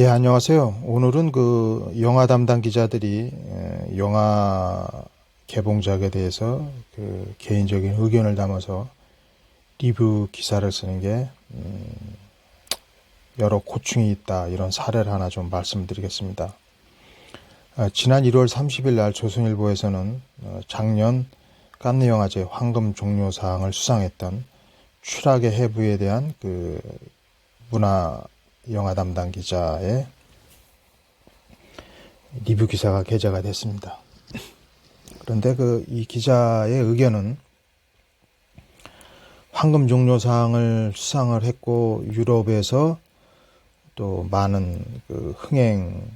예, 안녕하세요. 오늘은 그 영화 담당 기자들이 에, 영화 개봉작에 대해서 그 개인적인 의견을 담아서 리뷰 기사를 쓰는 게 음, 여러 고충이 있다 이런 사례를 하나 좀 말씀드리겠습니다. 아, 지난 1월 30일 날 조선일보에서는 어, 작년 깐느 영화제 황금 종려상을 수상했던 추락의 해부에 대한 그 문화 영화 담당 기자의 리뷰 기사가 게재가 됐습니다. 그런데 그 이 기자의 의견은 황금 종려상을 수상을 했고 유럽에서 또 많은 그 흥행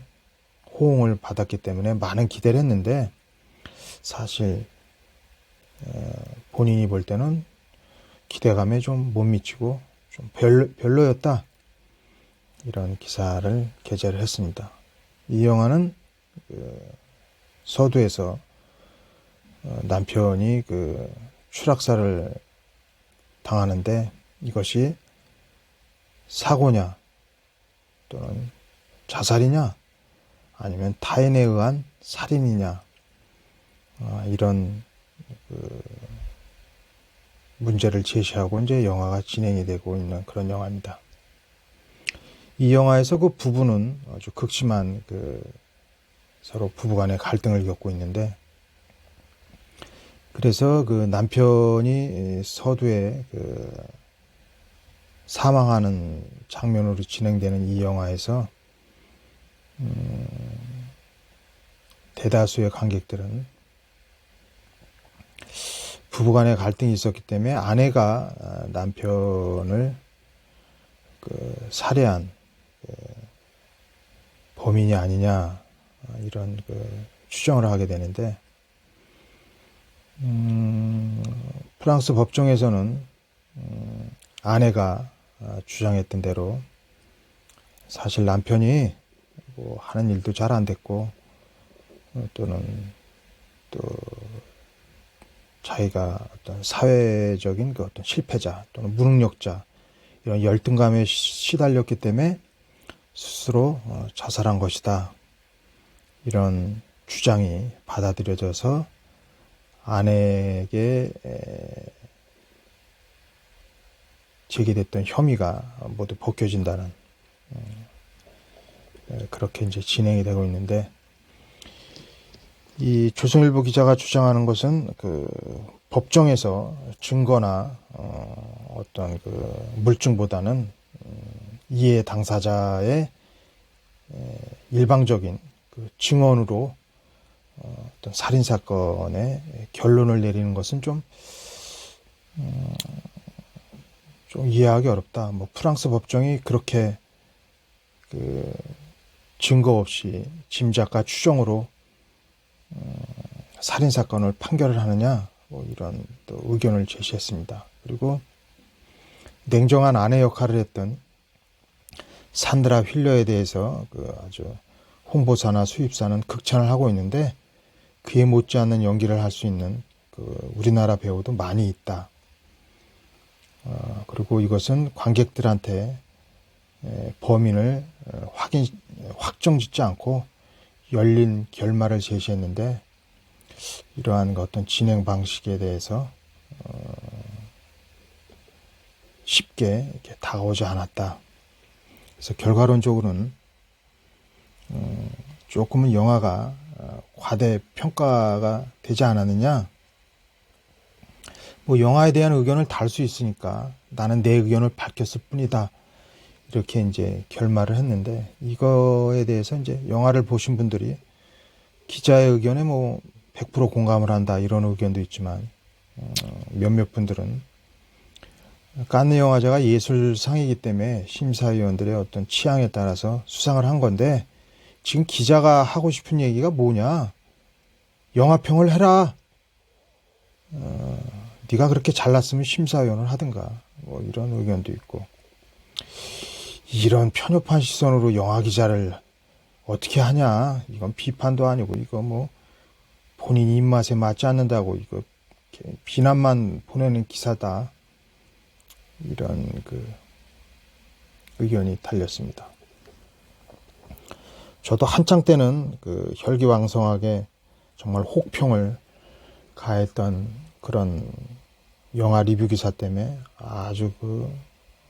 호응을 받았기 때문에 많은 기대를 했는데 사실 에, 본인이 볼 때는 기대감에 좀 못 미치고 좀 별로, 별로였다. 이런 기사를 게재를 했습니다. 이 영화는 그 서두에서 어, 남편이 그 추락사를 당하는데 이것이 사고냐 또는 자살이냐 아니면 타인에 의한 살인이냐 어, 이런 그 문제를 제시하고 이제 영화가 진행이 되고 있는 그런 영화입니다. 이 영화에서 그 부부는 아주 극심한 그 서로 부부간의 갈등을 겪고 있는데 그래서 그 남편이 서두에 그 사망하는 장면으로 진행되는 이 영화에서 음 대다수의 관객들은 부부간의 갈등이 있었기 때문에 아내가 남편을 그 살해한 범인이 아니냐 이런 그 추정을 하게 되는데 음, 프랑스 법정에서는 음, 아내가 주장했던 대로 사실 남편이 뭐 하는 일도 잘 안 됐고 또는 또 자기가 어떤 사회적인 그 어떤 실패자 또는 무능력자 이런 열등감에 시달렸기 때문에 스스로 어, 자살한 것이다. 이런 주장이 받아들여져서 아내에게 제기됐던 혐의가 모두 벗겨진다는 음, 그렇게 이제 진행이 되고 있는데 이 조선일보 기자가 주장하는 것은 그 법정에서 증거나 어, 어떤 그 물증보다는 이해 당사자의 일방적인 그 증언으로 어, 어떤 살인 사건의 결론을 내리는 것은 좀, 음, 좀 이해하기 어렵다. 뭐 프랑스 법정이 그렇게 그 증거 없이 짐작과 추정으로 음, 살인 사건을 판결을 하느냐 뭐 이런 또 의견을 제시했습니다. 그리고 냉정한 아내 역할을 했던 산드라 휠러에 대해서 그 아주 홍보사나 수입사는 극찬을 하고 있는데 그에 못지않는 연기를 할 수 있는 그 우리나라 배우도 많이 있다. 어, 그리고 이것은 관객들한테 에, 범인을 어, 확인 확정짓지 않고 열린 결말을 제시했는데 이러한 그 어떤 진행 방식에 대해서 어, 쉽게 다가오지 않았다. 그래서 결과론적으로는 음, 조금은 영화가 어, 과대 평가가 되지 않았느냐. 뭐 영화에 대한 의견을 달 수 있으니까 나는 내 의견을 밝혔을 뿐이다. 이렇게 이제 결말을 했는데 이거에 대해서 이제 영화를 보신 분들이 기자의 의견에 뭐 100% 공감을 한다 이런 의견도 있지만 어, 몇몇 분들은 깐느 영화제가 예술상이기 때문에 심사위원들의 어떤 취향에 따라서 수상을 한 건데 지금 기자가 하고 싶은 얘기가 뭐냐? 영화평을 해라. 어, 네가 그렇게 잘났으면 심사위원을 하든가 뭐 이런 의견도 있고 이런 편협한 시선으로 영화 기자를 어떻게 하냐? 이건 비판도 아니고 이거 뭐 본인 입맛에 맞지 않는다고 이거 비난만 보내는 기사다. 이런 그 의견이 달렸습니다. 저도 한창 때는 그 혈기왕성하게 정말 혹평을 가했던 그런 영화 리뷰 기사 때문에 아주 그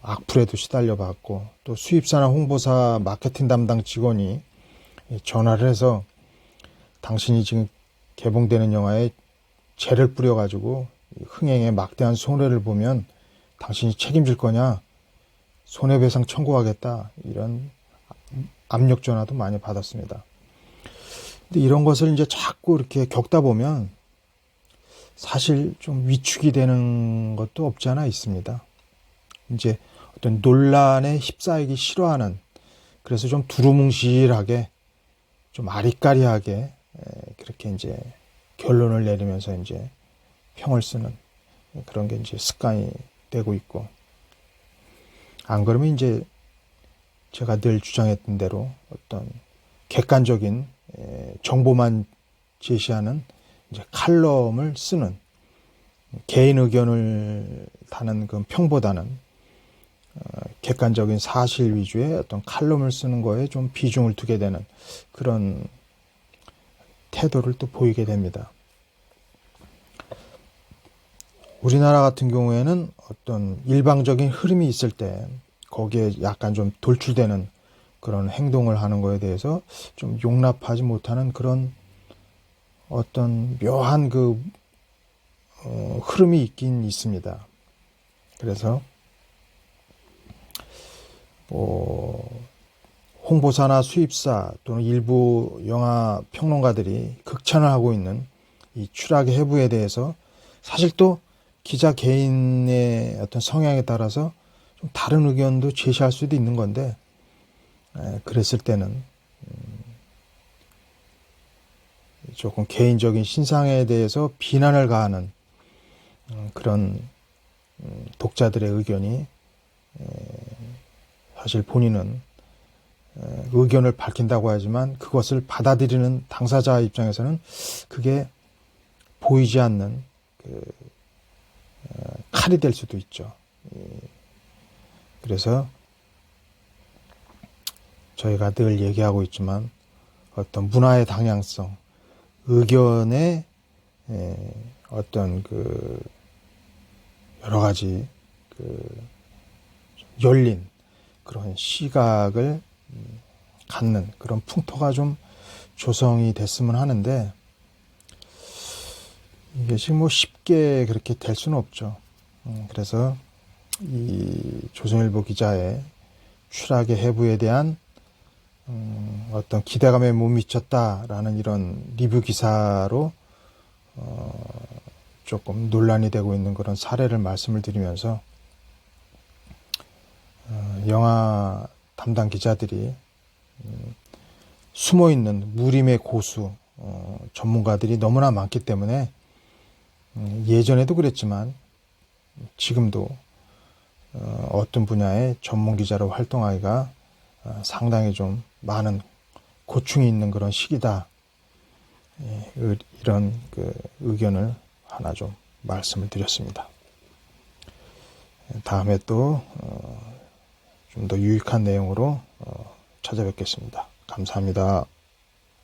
악플에도 시달려 봤고 또 수입사나 홍보사 마케팅 담당 직원이 전화를 해서 당신이 지금 개봉되는 영화에 죄를 뿌려가지고 흥행에 막대한 손해를 보면 당신이 책임질 거냐 손해배상 청구하겠다 이런 압력 전화도 많이 받았습니다. 근데 이런 것을 이제 자꾸 이렇게 겪다 보면 사실 좀 위축이 되는 것도 없지 않아 있습니다. 이제 어떤 논란에 휩싸이기 싫어하는 그래서 좀 두루뭉실하게 좀 아리까리하게 그렇게 이제 결론을 내리면서 이제 평을 쓰는 그런 게 이제 습관이 되고 있고 안 그러면 이제 제가 늘 주장했던 대로 어떤 객관적인 정보만 제시하는 이제 칼럼을 쓰는 개인 의견을 다는 그 평보다는 어, 객관적인 사실 위주의 어떤 칼럼을 쓰는 거에 좀 비중을 두게 되는 그런 태도를 또 보이게 됩니다. 우리나라 같은 경우에는 어떤 일방적인 흐름이 있을 때 거기에 약간 좀 돌출되는 그런 행동을 하는 거에 대해서 좀 용납하지 못하는 그런 어떤 묘한 그 어, 흐름이 있긴 있습니다. 그래서 뭐 홍보사나 수입사 또는 일부 영화 평론가들이 극찬을 하고 있는 이 추락의 해부에 대해서 사실 또 기자 개인의 어떤 성향에 따라서 좀 다른 의견도 제시할 수도 있는 건데 에, 그랬을 때는 음, 조금 개인적인 신상에 대해서 비난을 가하는 음, 그런 음, 독자들의 의견이 에, 사실 본인은 에, 의견을 밝힌다고 하지만 그것을 받아들이는 당사자 입장에서는 그게 보이지 않는 그 칼이 될 수도 있죠. 그래서 저희가 늘 얘기하고 있지만 어떤 문화의 당향성, 의견의 어떤 그 여러 가지 그 열린 그런 시각을 음, 갖는 그런 풍토가 좀 조성이 됐으면 하는데 이게 지금 뭐 쉽게 그렇게 될 수는 없죠. 음, 그래서 이 조선일보 기자의 추락의 해부에 대한 음, 어떤 기대감에 못 미쳤다라는 이런 리뷰 기사로 어, 조금 논란이 되고 있는 그런 사례를 말씀을 드리면서 어, 영화 담당 기자들이 음, 숨어 있는 무림의 고수 어, 전문가들이 너무나 많기 때문에 음, 예전에도 그랬지만 지금도 어, 어떤 분야의 전문 기자로 활동하기가 어, 상당히 좀 많은 고충이 있는 그런 시기다. 예, 이런 그 의견을 하나 좀 말씀을 드렸습니다. 다음에 또 좀 더 유익한 내용으로 찾아뵙겠습니다. 감사합니다.